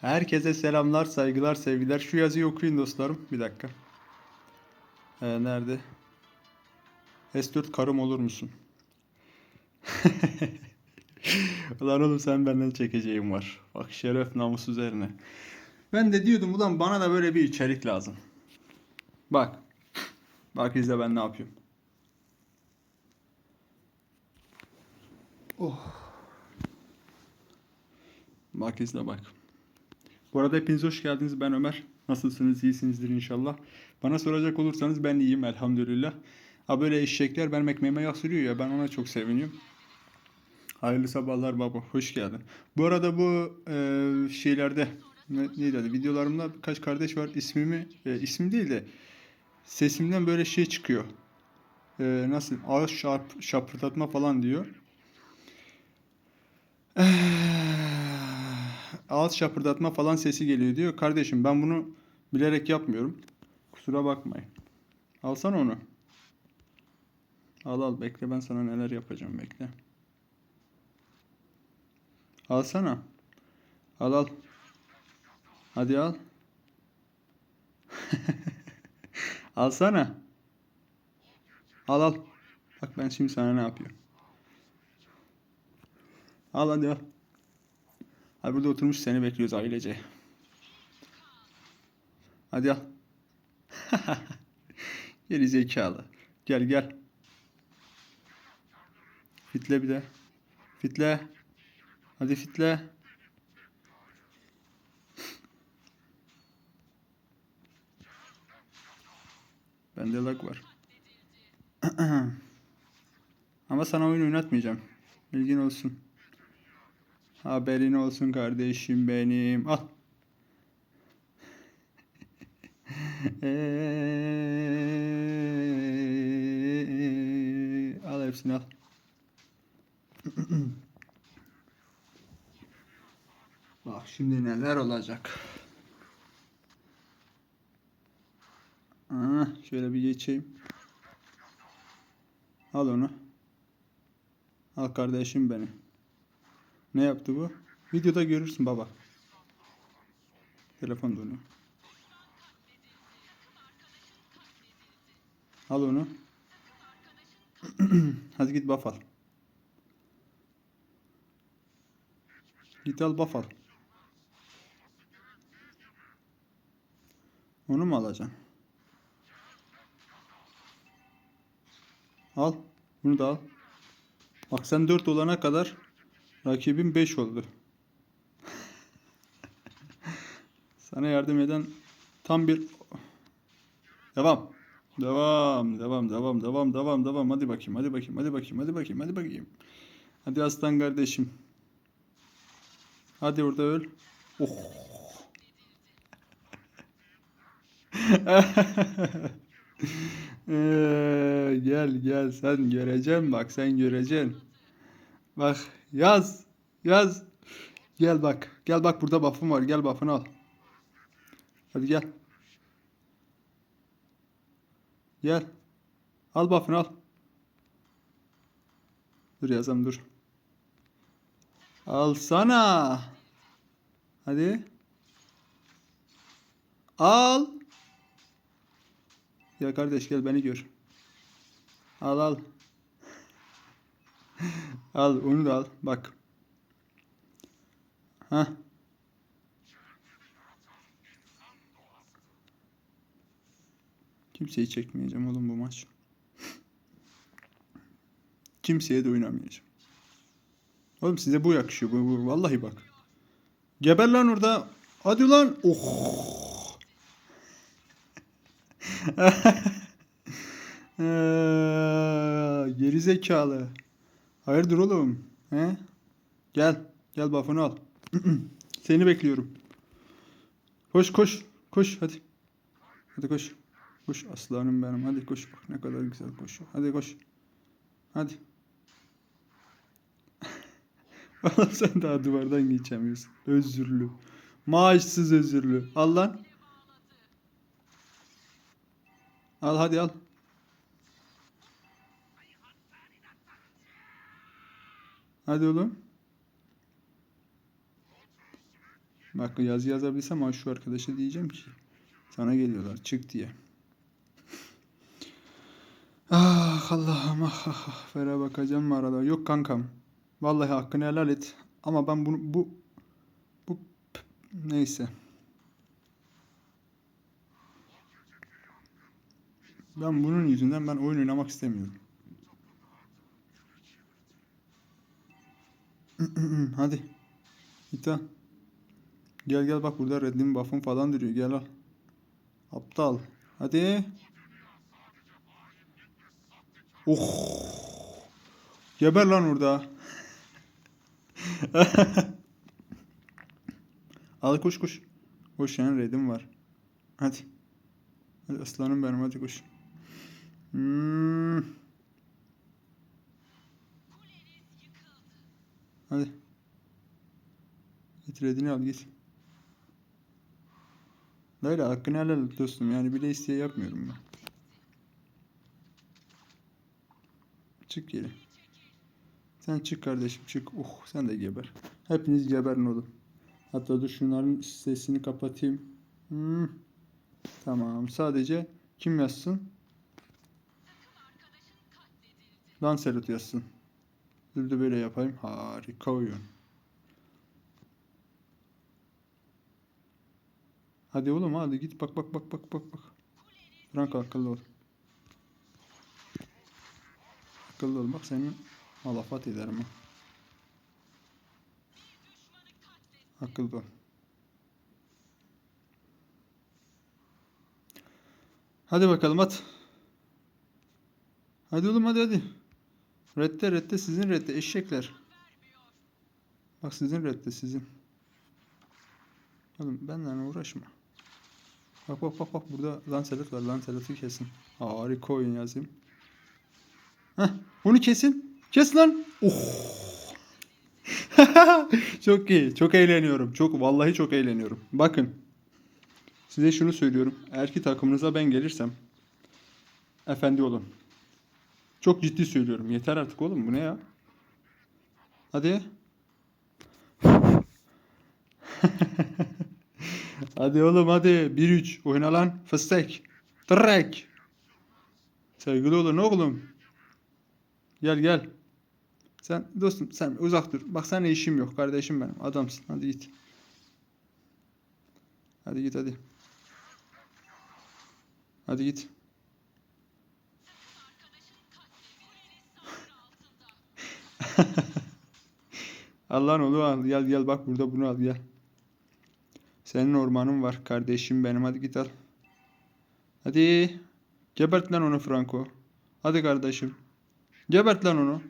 Herkese selamlar, saygılar, sevgiler. Şu yazıyı okuyun dostlarım. Bir dakika. Ee, nerede? S4 karım olur musun? Ulan oğlum sen benden çekeceğim var. Bak şeref namus üzerine. Ben de diyordum ulan bana da böyle bir içerik lazım. Bak. Bak izle ben ne yapıyorum. Oh. Bak izle bak. Bu arada hepiniz hoş geldiniz. Ben Ömer. Nasılsınız? İyisinizdir inşallah. Bana soracak olursanız ben iyiyim elhamdülillah. Ha böyle eşekler benim ekmeğime yağ sürüyor ya ben ona çok seviniyorum. Hayırlı sabahlar baba. Hoş geldin. Bu arada bu e, şeylerde ne, neydi adı? Videolarımda birkaç kardeş var. İsmimi e, ismi değil de sesimden böyle şey çıkıyor. E, nasıl? Ağız şarp, şapırdatma falan diyor. Ağız şapırdatma falan sesi geliyor diyor. Kardeşim ben bunu bilerek yapmıyorum. Kusura bakmayın. Alsana onu. Al al bekle ben sana neler yapacağım bekle. Alsana. Al al. Hadi al. Alsana. Al al. Bak ben şimdi sana ne yapıyorum. Al hadi al. Hadi burada oturmuş seni bekliyoruz ailece. Hadi al. Geri zekalı. Gel gel. Fitle bir de. Fitle. Hadi fitle. Bende lag var. Ama sana oyun oynatmayacağım. Bilgin olsun. Haberin olsun kardeşim benim. Al. Eee, al hepsini al. Bak şimdi neler olacak. Aa, şöyle bir geçeyim. Al onu. Al kardeşim benim. Ne yaptı bu? Videoda görürsün baba. Telefon dönüyor. Al onu. Hadi git buff al. Git al buff al. Onu mu alacaksın? Al. Bunu da al. Bak sen 4 olana kadar rakibin 5 oldu. Sana yardım eden tam bir devam. Devam, devam, devam, devam, devam, devam. Hadi bakayım, hadi bakayım, hadi bakayım, hadi bakayım, hadi bakayım. Hadi aslan kardeşim. Hadi orada öl. Oh. Ee, gel gel sen göreceksin bak sen göreceksin. Bak yaz yaz. Gel bak gel bak burada buff'ım var gel buff'ını al. Hadi gel. Gel. Al buff'ını al. Dur yazam dur. Alsana. Hadi. Al. Ya kardeş gel beni gör. Al al. Al onu da al. Bak. Ha. Kimseyi çekmeyeceğim oğlum bu maç. Kimseye de oynamayacağım. Oğlum size bu yakışıyor. Bu, bu. Vallahi bak. Geber lan orada. Hadi lan. Oh. Ee, Geri zekalı. Hayırdır oğlum? He? Gel. Gel buff'ını al. Seni bekliyorum. Koş koş. Koş hadi. Hadi koş. Koş aslanım benim. Hadi koş. Bak ne kadar güzel koşuyor. Hadi koş. Hadi. Oğlum sen daha duvardan geçemiyorsun. Özürlü. Maaşsız özürlü. Al lan. Al hadi al. Hadi oğlum. Bak yazı yazabilsem ama şu arkadaşa diyeceğim ki sana geliyorlar çık diye. Ah Allah'ım ah ah ah. Bakacağım mı arada? Yok kankam. Vallahi hakkını helal et. Ama ben bunu bu bu neyse. Ben bunun yüzünden ben oyun oynamak istemiyorum. Hadi. İta. Gel gel bak burada reddim buff'ın falan duruyor. Gel al. Aptal. Hadi. Oh. Geber lan orada. al koş koş. Koş yani reddim var. Hadi. Hadi aslanım benim hadi koş. Hmm. Hadi. Git redini al git. Böyle hakkını helal et dostum. Yani bile isteye yapmıyorum ben. Çık geri. Sen çık kardeşim çık. Oh sen de geber. Hepiniz geberin oğlum. Hatta dur şunların sesini kapatayım. Hmm. Tamam. Sadece kim yazsın? Lancelot yazsın. Dur da böyle yapayım. Harika oyun. Hadi oğlum hadi git bak bak bak bak bak bak. Frank akıllı ol. Akıllı ol bak senin malafat ederim ha. Akıllı ol. Hadi bakalım at. Hadi oğlum hadi hadi. Redde redde sizin redde eşekler. Bak sizin redde sizin. Oğlum benden uğraşma. Bak bak bak bak burada Lancelot var. Lancelot'u kesin. Harika oyun yazayım. Heh, onu kesin. Kes lan. Oh. çok iyi. Çok eğleniyorum. Çok vallahi çok eğleniyorum. Bakın. Size şunu söylüyorum. Eğer ki takımınıza ben gelirsem efendi olun. Çok ciddi söylüyorum. Yeter artık oğlum. Bu ne ya? Hadi. hadi oğlum hadi. 1-3. Oyna lan. Fıstık. Trek. Sevgili olun oğlum. Gel gel. Sen dostum sen uzak dur. Bak seninle işim yok kardeşim benim. Adamsın. Hadi git. Hadi git hadi. Hadi git. Allah'ın oğlu al. Gel gel bak burada bunu al gel. Senin ormanın var kardeşim benim. Hadi git al. Hadi. Gebert lan onu Franco. Hadi kardeşim. Gebert lan onu.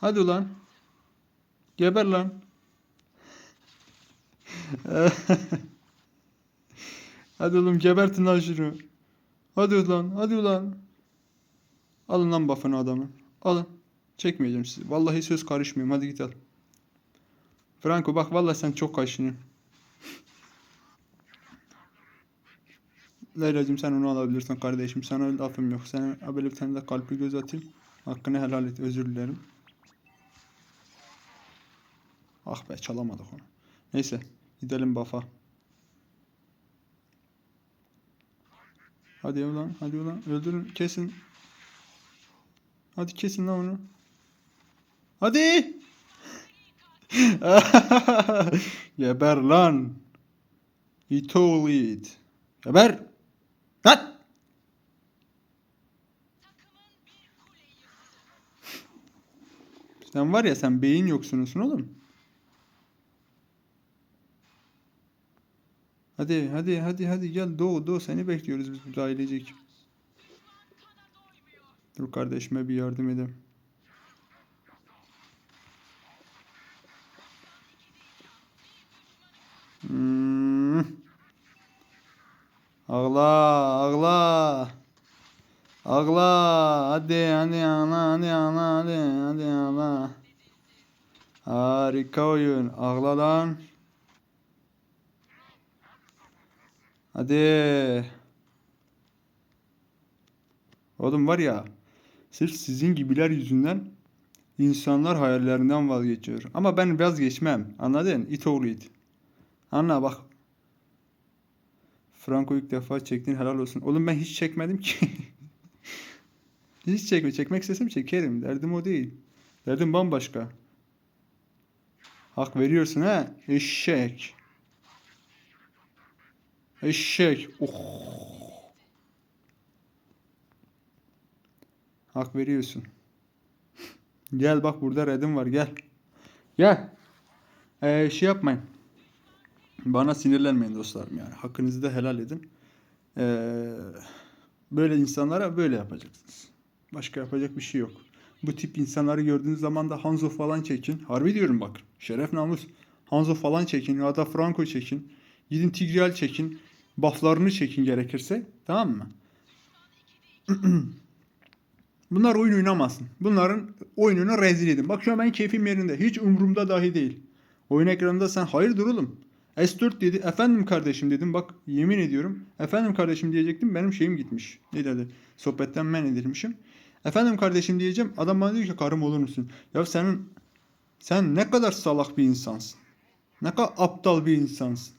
Hadi ulan. Geber lan. hadi oğlum gebertin lan şunu. Hadi ulan. Hadi ulan. Alın lan buff'ını adamın. Alın. Çekmeyeceğim sizi. Vallahi söz karışmıyorum. Hadi git al. Franco bak vallahi sen çok kaşınıyorsun. Leyla'cığım sen onu alabilirsin kardeşim. Sana lafım yok. Sana böyle bir tane de kalpli göz atayım. Hakkını helal et. Özür dilerim. Ah be çalamadık onu. Neyse. Gidelim bafa. Hadi ulan. Hadi ulan. Öldürün. Kesin. Hadi kesin lan onu. Hadi. Geber lan. İtoğlu Geber. Lan. Sen var ya sen beyin yoksunusun oğlum. Hadi hadi hadi hadi gel doğu doğu seni bekliyoruz biz burada ailecek. Dur kardeşime bir yardım edeyim. Hmm. Ağla, ağla. Ağla. Hadi, hadi ağla, hadi ağla, hadi, hadi ağla. Harika oyun. Ağla lan. Hadi. Oğlum var ya, sırf sizin gibiler yüzünden İnsanlar hayallerinden vazgeçiyor. Ama ben vazgeçmem. Anladın? İt oğlu it. Anla bak. Franco ilk defa çektin helal olsun. Oğlum ben hiç çekmedim ki. hiç çekme. Çekmek istesem çekerim. Derdim o değil. Derdim bambaşka. Hak veriyorsun ha. Eşek. Eşek. Oh. Hak veriyorsun. Gel bak burada redim var gel. Gel. Ee, şey yapmayın. Bana sinirlenmeyin dostlarım yani. Hakkınızı da helal edin. Ee, böyle insanlara böyle yapacaksınız. Başka yapacak bir şey yok. Bu tip insanları gördüğünüz zaman da Hanzo falan çekin. Harbi diyorum bak. Şeref namus. Hanzo falan çekin ya da Franco çekin. Gidin Tigreal çekin. Bufflarını çekin gerekirse. Tamam mı? Bunlar oyun oynamasın. Bunların oyununu rezil edin. Bak şu an ben keyfim yerinde. Hiç umurumda dahi değil. Oyun ekranında sen hayırdır oğlum? S4 dedi. Efendim kardeşim dedim. Bak yemin ediyorum. Efendim kardeşim diyecektim. Benim şeyim gitmiş. Ne dedi? Sohbetten men edilmişim. Efendim kardeşim diyeceğim. Adam bana diyor ki karım olur musun? Ya senin sen ne kadar salak bir insansın. Ne kadar aptal bir insansın.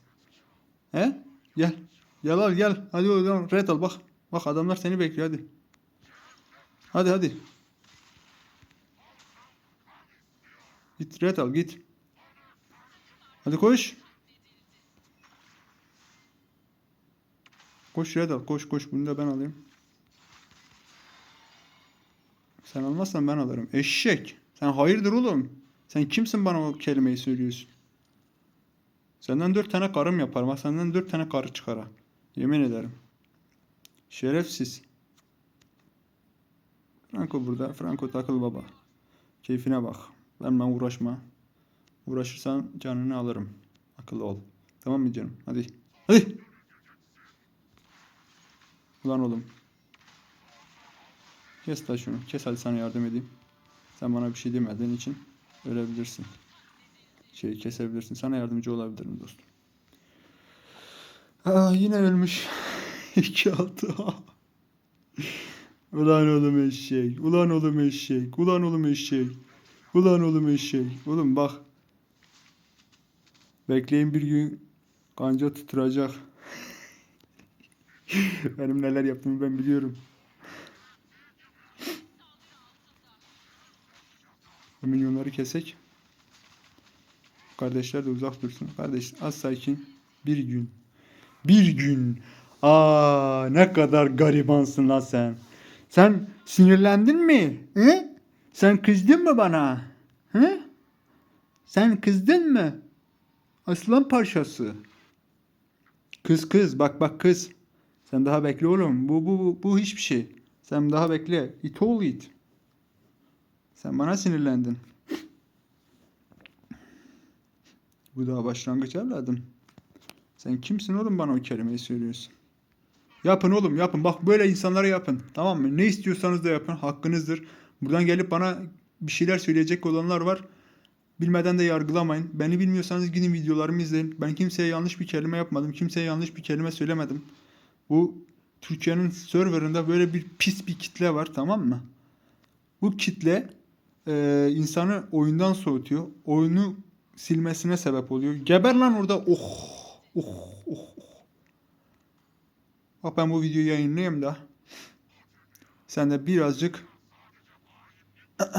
He? Gel. Gel al gel. Hadi oğlum red al bak. Bak adamlar seni bekliyor hadi. Hadi hadi. Git red al git. Hadi koş. Koş red al koş koş bunu da ben alayım. Sen almazsan ben alırım. Eşek. Sen hayırdır oğlum? Sen kimsin bana o kelimeyi söylüyorsun? Senden dört tane karım yaparım. Senden dört tane karı çıkar ha. Yemin ederim. Şerefsiz. Franco burada. Franco takıl baba. Keyfine bak. Benimle uğraşma. Uğraşırsan canını alırım. Akıllı ol. Tamam mı canım? Hadi. Hadi. Ulan oğlum. Kes la şunu. Kes hadi sana yardım edeyim. Sen bana bir şey demediğin için ölebilirsin. Şeyi kesebilirsin. Sana yardımcı olabilirim dostum. Aa, yine ölmüş. 2 altı. Ulan oğlum eşek. Ulan oğlum eşek. Ulan oğlum eşek. Ulan oğlum eşek. Oğlum bak. Bekleyin bir gün kanca tutturacak. Benim neler yaptığımı ben biliyorum. Bu milyonları kesek. Kardeşler de uzak dursun. Kardeş az sakin. Bir gün. Bir gün. Aa ne kadar garibansın lan sen. Sen sinirlendin mi? He? Sen kızdın mı bana? He? Sen kızdın mı? Aslan parçası. Kız kız bak bak kız. Sen daha bekle oğlum. Bu bu bu, bu hiçbir şey. Sen daha bekle. It all it. Sen bana sinirlendin. Bu daha başlangıç evladım. Sen kimsin oğlum bana o kelimeyi söylüyorsun? Yapın oğlum yapın. Bak böyle insanlara yapın. Tamam mı? Ne istiyorsanız da yapın. Hakkınızdır. Buradan gelip bana bir şeyler söyleyecek olanlar var. Bilmeden de yargılamayın. Beni bilmiyorsanız gidin videolarımı izleyin. Ben kimseye yanlış bir kelime yapmadım. Kimseye yanlış bir kelime söylemedim. Bu Türkiye'nin serverında böyle bir pis bir kitle var tamam mı? Bu kitle e, insanı oyundan soğutuyor. Oyunu silmesine sebep oluyor. Geber lan orada. Oh. Oh. Oh. Bak ben bu videoyu yayınlayayım da. Sen de birazcık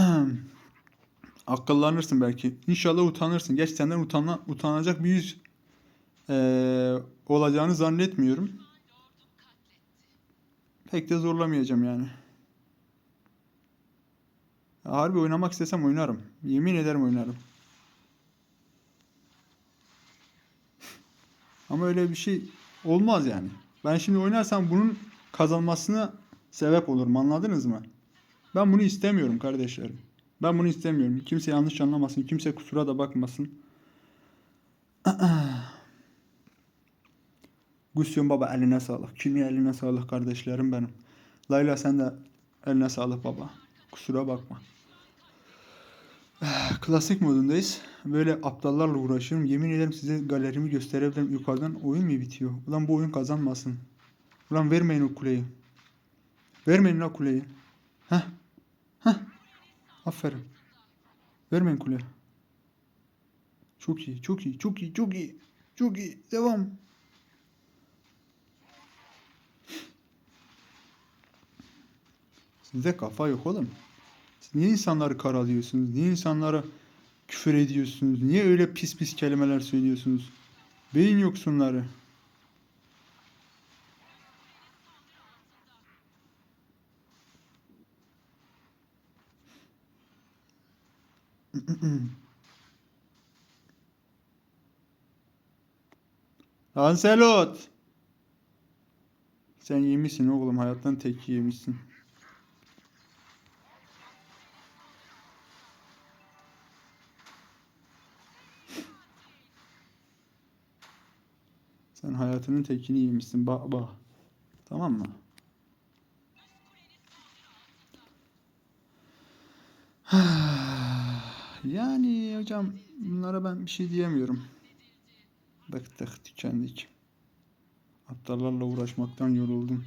akıllanırsın belki. İnşallah utanırsın. Geç senden utanla, utanacak bir yüz eee, olacağını zannetmiyorum. Pek de zorlamayacağım yani. Ya Harbi oynamak istesem oynarım. Yemin ederim oynarım. Ama öyle bir şey olmaz yani. Ben şimdi oynarsam bunun kazanmasına sebep olurum anladınız mı? Ben bunu istemiyorum kardeşlerim. Ben bunu istemiyorum. Kimse yanlış anlamasın. Kimse kusura da bakmasın. Gusyon baba eline sağlık. Kimi eline sağlık kardeşlerim benim. Layla sen de eline sağlık baba. Kusura bakma. Klasik modundayız. Böyle aptallarla uğraşıyorum. Yemin ederim size galerimi gösterebilirim. Yukarıdan oyun mu bitiyor? Ulan bu oyun kazanmasın. Ulan vermeyin o kuleyi. Vermeyin o kuleyi. Heh. Heh. Aferin. Vermeyin kule. Çok iyi, çok iyi, çok iyi, çok iyi. Çok iyi. Devam. Sizde kafa yok oğlum. Siz niye insanları karalıyorsunuz? Niye insanlara küfür ediyorsunuz? Niye öyle pis pis kelimeler söylüyorsunuz? Beyin yoksunları. Lancelot. Sen yemişsin oğlum. Hayattan tek yemişsin. Sen hayatının tekini yemişsin. Bak bak. Tamam mı? Yani hocam bunlara ben bir şey diyemiyorum. Bıktık, tükendik. Aptallarla uğraşmaktan yoruldum.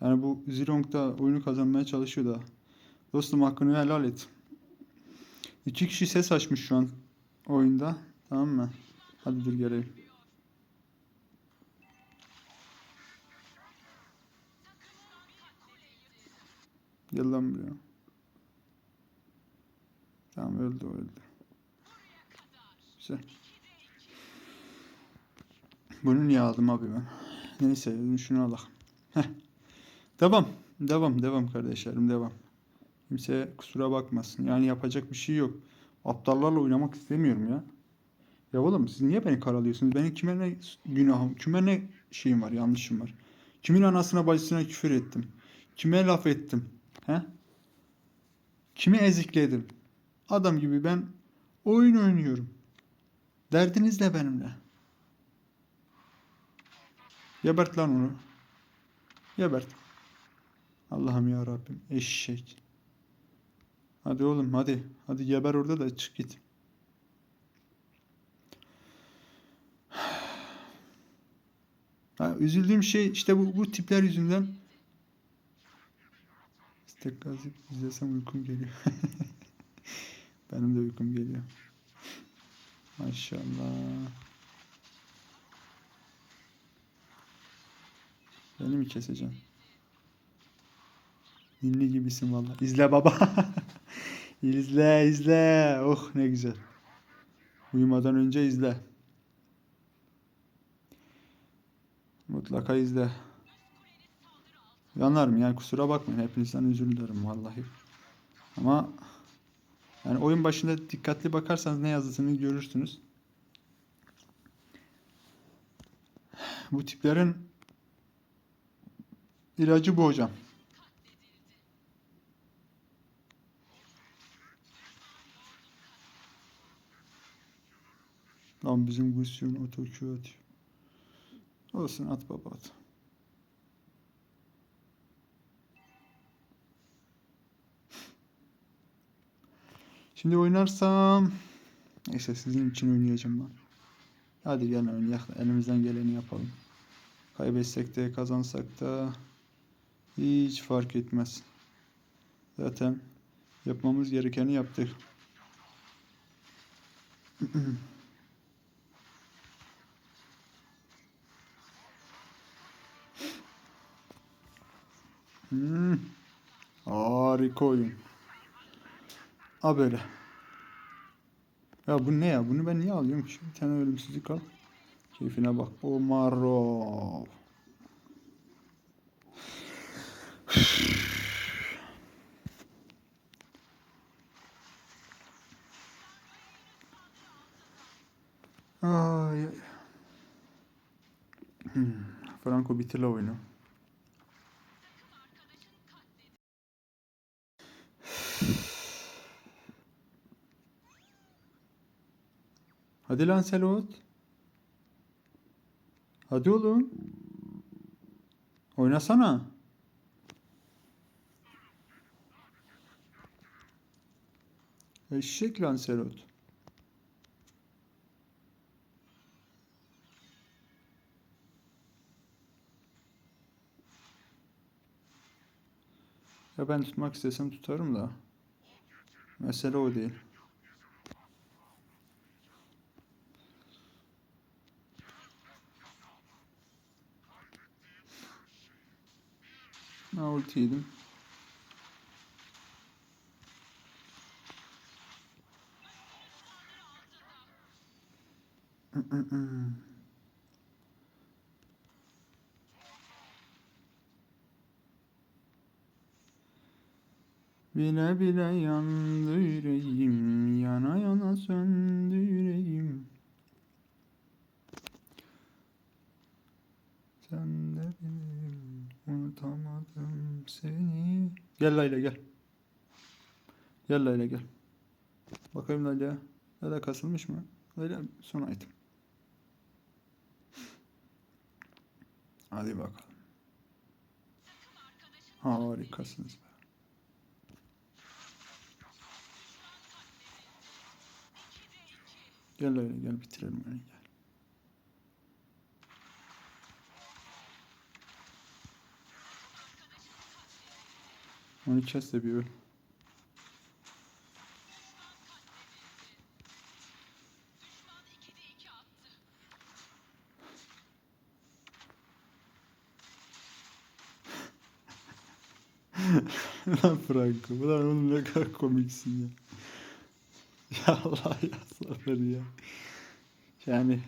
Yani bu Zilong da oyunu kazanmaya çalışıyor da. Dostum hakkını helal et. İki kişi ses açmış şu an oyunda. Tamam mı? Hadi dur gelelim. Buraya. Tamam öldü öldü. Güzel. Bunu niye aldım abi ben? Neyse şunu alalım. Heh. Devam. Devam. Devam kardeşlerim. Devam. Kimse kusura bakmasın. Yani yapacak bir şey yok. Aptallarla oynamak istemiyorum ya. Ya oğlum siz niye beni karalıyorsunuz? Benim kime ne günahım, kime ne şeyim var, yanlışım var? Kimin anasına bacısına küfür ettim? Kime laf ettim? He? Kimi ezikledim? Adam gibi ben oyun oynuyorum. Derdiniz ne benimle? Gebert lan onu. Gebert. Allah'ım ya Rabbim. Eşek. Hadi oğlum hadi. Hadi geber orada da çık git. Ha, üzüldüğüm şey işte bu, bu tipler yüzünden Gazi izlesem uykum geliyor. Benim de uykum geliyor. Maşallah. Beni mi keseceksin? Ninni gibisin valla. İzle baba. izle izle. Oh ne güzel. Uyumadan önce izle. Mutlaka izle. Yanarım yani kusura bakmayın. Hepinizden özür dilerim vallahi. Ama yani oyun başında dikkatli bakarsanız ne yazdığını görürsünüz. Bu tiplerin ilacı bu hocam. Lan bizim Gusyon otokü atıyor. Olsun at baba at. Şimdi oynarsam neyse sizin için oynayacağım ben. Hadi gelin oynayalım. Elimizden geleni yapalım. Kaybetsek de kazansak da hiç fark etmez. Zaten yapmamız gerekeni yaptık. Hmm. Harika oyun. Ha böyle. Ya bu ne ya? Bunu ben niye alıyorum ki? Bir tane ölümsüzlük al. Keyfine bak. Omarov. Ay. ay. Hmm. Franco bitirle oyunu. Hadi Lancelot. Hadi oğlum. Oynasana. Eşek Lancelot. Ya ben tutmak istesem tutarım da. Mesele o değil. Ha ulti yedim. Bile bile yandı yüreğim, yana yana söndü yüreğim. Sen de benim, unutamadım seni. Gel Layla gel. Gel Layla gel. Bakayım Layla. Layla kasılmış mı? Layla son item. Hadi bakalım. Harikasınız be. Gel öyle gel bitirelim gel. Onu kes de bir öl. Lan Franco, ulan oğlum ne kadar komiksin ya. Ya Allah ya sabır ya. Yani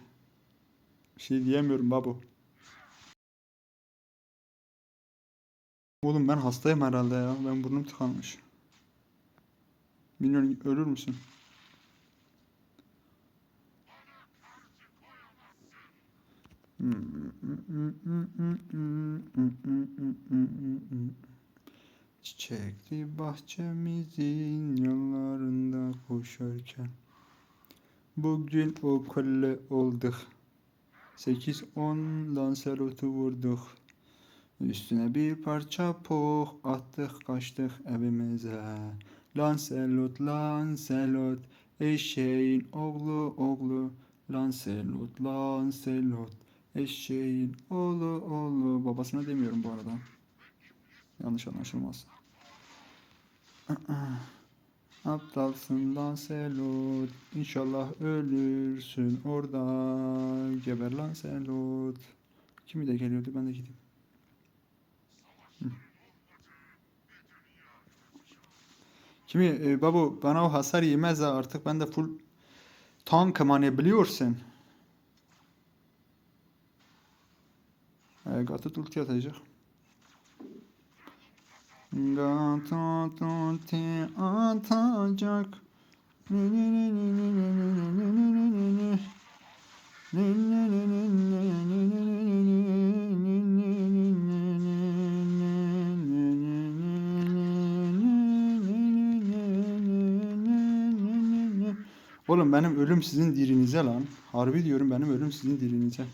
bir şey diyemiyorum babu. Oğlum ben hastayım herhalde ya. Ben burnum tıkanmış. Bilmiyorum ölür müsün? Çiçekli bahçemizin yollarında koşarken Bugün o köle olduk 8-10 Lancelot'u vurduk Üstüne bir parça poh attık kaçtık evimize Lancelot Lancelot eşeğin oğlu oğlu Lancelot Lancelot eşeğin oğlu oğlu Babasına demiyorum bu arada Yanlış anlaşılmaz. Aptalsın Lancelot. İnşallah ölürsün orada. Geber Lancelot. Kimi de geliyordu ben de gideyim. Kimi e, babu bana o hasar yemez ha artık ben de full tankım hani biliyorsun. E, Gatot ulti atacak. Gatot ulti atacak. Ne ne ne ne ne ne ne ne ne ne ne ne. Ne ne ne ne ne ne ne ne Oğlum benim ölüm sizin dirinize lan. Harbi diyorum benim ölüm sizin dirinize.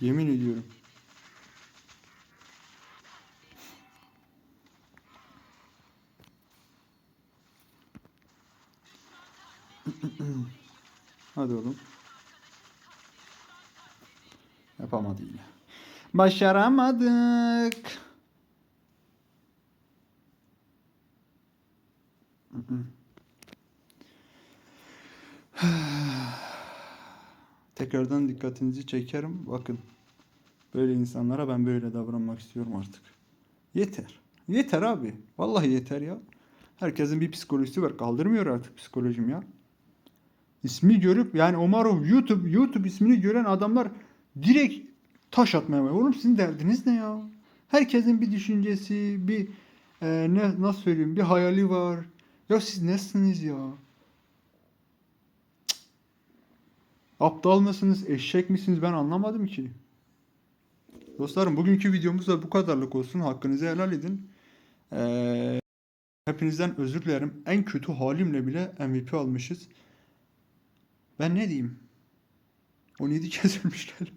Yemin ediyorum. Hadi oğlum. Yapamadı yine. Başaramadık. Tekrardan dikkatinizi çekerim. Bakın. Böyle insanlara ben böyle davranmak istiyorum artık. Yeter. Yeter abi. Vallahi yeter ya. Herkesin bir psikolojisi var. Kaldırmıyor artık psikolojim ya. İsmi görüp yani Omarov YouTube YouTube ismini gören adamlar direkt taş atmaya başlıyor. Oğlum sizin derdiniz ne ya? Herkesin bir düşüncesi, bir e, ne nasıl söyleyeyim, bir hayali var. Ya siz nesiniz ya? Aptal mısınız, eşek misiniz ben anlamadım ki. Dostlarım bugünkü videomuz da bu kadarlık olsun. Hakkınızı helal edin. Ee, hepinizden özür dilerim. En kötü halimle bile MVP almışız. Ben ne diyeyim? 17 kez ölmüşler.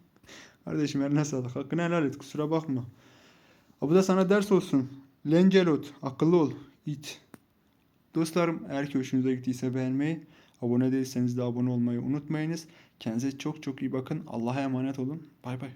Kardeşim eline sağlık. Hakkını helal et. Kusura bakma. Ha, bu da sana ders olsun. Lencelot. Akıllı ol. İt. Dostlarım eğer ki hoşunuza gittiyse beğenmeyi, abone değilseniz de abone olmayı unutmayınız. Kendinize çok çok iyi bakın. Allah'a emanet olun. Bay bay.